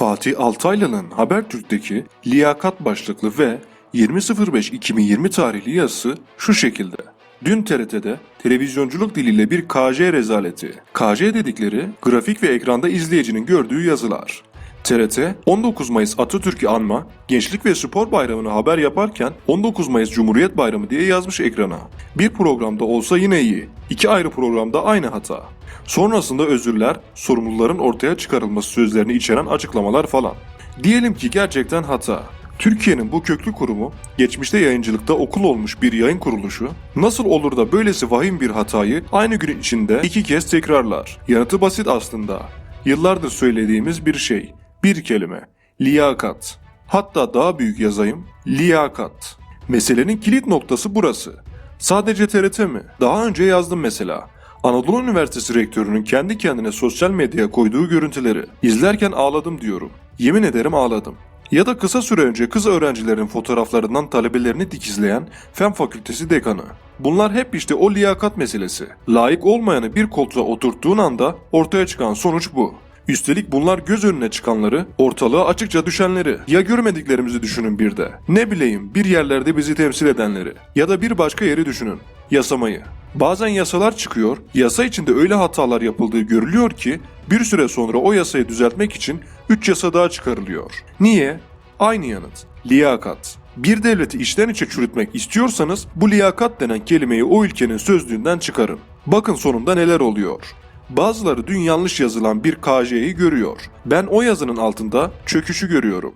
Fatih Altaylı'nın Habertürk'teki liyakat başlıklı ve 20.05.2020 tarihli yazısı şu şekilde. Dün TRT'de televizyonculuk diliyle bir KJ rezaleti. KJ dedikleri grafik ve ekranda izleyicinin gördüğü yazılar. TRT 19 Mayıs Atatürk'ü anma, Gençlik ve Spor Bayramı'nı haber yaparken 19 Mayıs Cumhuriyet Bayramı diye yazmış ekrana. Bir programda olsa yine iyi. İki ayrı programda aynı hata. Sonrasında özürler, sorumluların ortaya çıkarılması sözlerini içeren açıklamalar falan. Diyelim ki gerçekten hata. Türkiye'nin bu köklü kurumu, geçmişte yayıncılıkta okul olmuş bir yayın kuruluşu, nasıl olur da böylesi vahim bir hatayı aynı gün içinde iki kez tekrarlar? Yanıtı basit aslında. Yıllardır söylediğimiz bir şey. Bir kelime. Liyakat. Hatta daha büyük yazayım. Liyakat. Meselenin kilit noktası burası. Sadece TRT mi? Daha önce yazdım mesela. Anadolu Üniversitesi rektörünün kendi kendine sosyal medyaya koyduğu görüntüleri. izlerken ağladım diyorum. Yemin ederim ağladım. Ya da kısa süre önce kız öğrencilerin fotoğraflarından talebelerini dikizleyen Fen Fakültesi dekanı. Bunlar hep işte o liyakat meselesi. Layık olmayanı bir koltuğa oturttuğun anda ortaya çıkan sonuç bu. Üstelik bunlar göz önüne çıkanları, ortalığa açıkça düşenleri. Ya görmediklerimizi düşünün bir de. Ne bileyim bir yerlerde bizi temsil edenleri. Ya da bir başka yeri düşünün. Yasamayı. Bazen yasalar çıkıyor, yasa içinde öyle hatalar yapıldığı görülüyor ki bir süre sonra o yasayı düzeltmek için 3 yasa daha çıkarılıyor. Niye? Aynı yanıt. Liyakat. Bir devleti içten içe çürütmek istiyorsanız bu liyakat denen kelimeyi o ülkenin sözlüğünden çıkarın. Bakın sonunda neler oluyor. Bazıları dün yanlış yazılan bir KJ'yi görüyor. Ben o yazının altında çöküşü görüyorum.